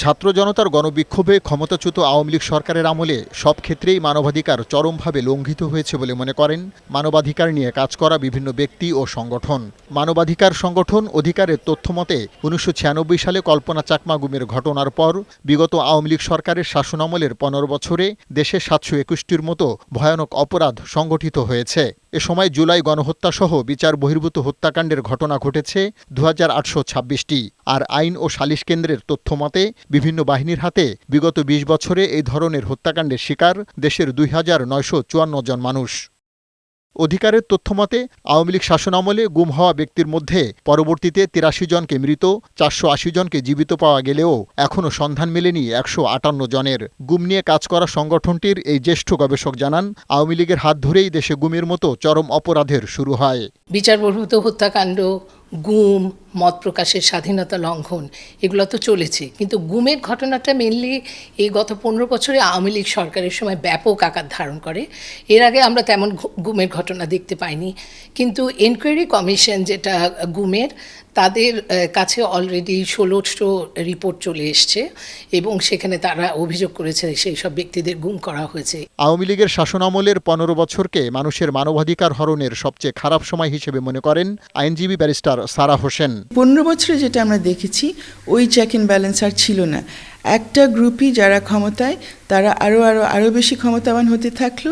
ছাত্র জনতার গণবিক্ষোভে ক্ষমতাচ্যুত আওয়ামী লীগ সরকারের আমলে সব ক্ষেত্রেই মানবাধিকার চরমভাবে লঙ্ঘিত হয়েছে বলে মনে করেন মানবাধিকার নিয়ে কাজ করা বিভিন্ন ব্যক্তি ও সংগঠন। মানবাধিকার সংগঠন অধিকারের তথ্যমতে উনিশশো ছিয়ানব্বই সালে কল্পনা চাকমা গুমের ঘটনার পর বিগত আওয়ামী লীগ সরকারের শাসনামলের পনেরো বছরে দেশে সাতশো একুশটির মতো ভয়ানক অপরাধ সংগঠিত হয়েছে। এ সময় জুলাই গণহত্যাসহ বিচার বহির্ভূত হত্যাকাণ্ডের ঘটনা ঘটেছে দু ছাব্বিশটি। আর আইন ও সালিশ কেন্দ্রের তথ্যমতে বিভিন্ন বাহিনীর হাতে বিগত ২০ বছরে এই ধরনের হত্যাকাণ্ডের শিকার দেশের দুই হাজার নয়শো চুয়ান্ন জন মানুষ। অধিকারের তথ্যমতে, আওয়ামী লীগ শাসনামলে গুম হওয়া ব্যক্তির মধ্যে পরবর্তীতে তিরাশি জনকে মৃত, চারশো আশি জনকে জীবিত পাওয়া গেলেও এখনও সন্ধান মেলেনি একশো আটান্ন জনের। গুম নিয়ে কাজ করা সংগঠনটির এই জ্যেষ্ঠ গবেষক জানান, আওয়ামী লীগের হাত ধরেই দেশে গুমের মতো চরম অপরাধের শুরু হয়। বিচার হত্যাকাণ্ড, গুম মত প্রকাশের স্বাধীনতা লঙ্ঘন, এগুলো তো চলেছে। কিন্তু গুমের ঘটনাটা মেনলি এই গত পনেরো বছরে আওয়ামী লীগ সরকারের সময় ব্যাপক আকার ধারণ করে। এর আগে আমরা তেমন গুমের ঘটনা দেখতে পাইনি। কিন্তু এনকোয়ারি কমিশন যেটা গুমের, তাদের কাছে অলরেডি ষোলোশো রিপোর্ট চলে এসছে এবং সেখানে তারা অভিযোগ করেছে সেই সব ব্যক্তিদের গুম করা হয়েছে। আওয়ামী লীগের শাসনামলের পনেরো বছরকে মানুষের মানবাধিকার হরণের সবচেয়ে খারাপ সময় হিসেবে মনে করেন আইনজীবী ব্যারিস্টার সারা হোসেন। পনেরো বছরে যেটা আমরা দেখেছি, ওই চেক অ্যান্ড ব্যালেন্স আর ছিল না। একটা গ্রুপই যারা ক্ষমতায়, তারা আরও আরও আরও বেশি ক্ষমতাবান হতে থাকল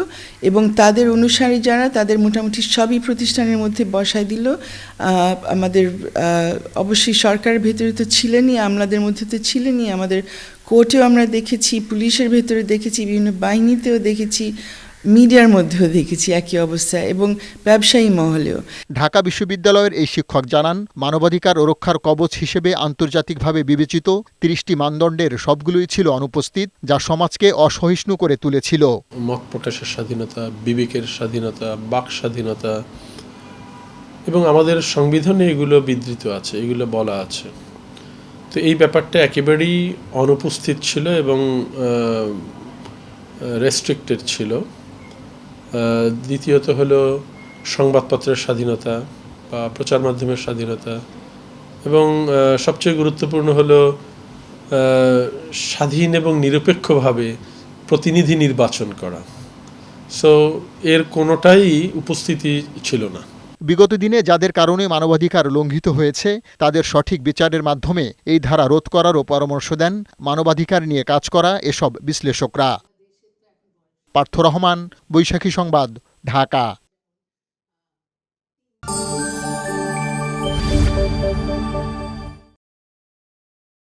এবং তাদের অনুসারী যারা, তাদের মোটামুটি সবই প্রতিষ্ঠানের মধ্যে বসায় দিল। আমাদের অবশ্যই সরকারের ভেতরে তো ছিলেনই, আমলাদের মধ্যে তো ছিলেনই। আমাদের কোর্টেও আমরা দেখেছি, পুলিশের ভেতরে দেখেছি, বিভিন্ন বাহিনীতেও দেখেছি। মিডিয়ার মধ্যেও দেখেছি একই অবস্থা এবং ব্যবসায়ী মহলেও। ঢাকা বিশ্ববিদ্যালয়ের এই শিক্ষক জানান মানবাধিকার ও রক্ষার কবচ হিসেবে আন্তর্জাতিকভাবে বিবেচিত তিরিশটি মানদণ্ডের সবগুলোই ছিল অনুপস্থিত যা সমাজকে অসহিষ্ণু করে তুলেছিল। মত প্রকাশের স্বাধীনতা বিবেকের স্বাধীনতা বাক স্বাধীনতা এবং আমাদের সংবিধানে এগুলো বিধৃত আছে এগুলো বলা আছে। তো এই ব্যাপারটা একেবারেই অনুপস্থিত ছিল এবং রেস্ট্রিক্টেড ছিল। দ্বিতীয়ত হলো সংবাদপত্রের স্বাধীনতা বা প্রচার মাধ্যমের স্বাধীনতা। এবং সবচেয়ে গুরুত্বপূর্ণ হলো স্বাধীন এবং নিরপেক্ষভাবে প্রতিনিধি নির্বাচন করা। সো এর কোনোটাই উপস্থিতি ছিল না। বিগত দিনে যাদের কারণে মানবাধিকার লঙ্ঘিত হয়েছে, তাদের সঠিক বিচারের মাধ্যমে এই ধারা রোধ করারও পরামর্শ দেন মানবাধিকার নিয়ে কাজ করা এসব বিশ্লেষকরা। পার্থ রহমান বৈশাখী সংবাদ ঢাকা।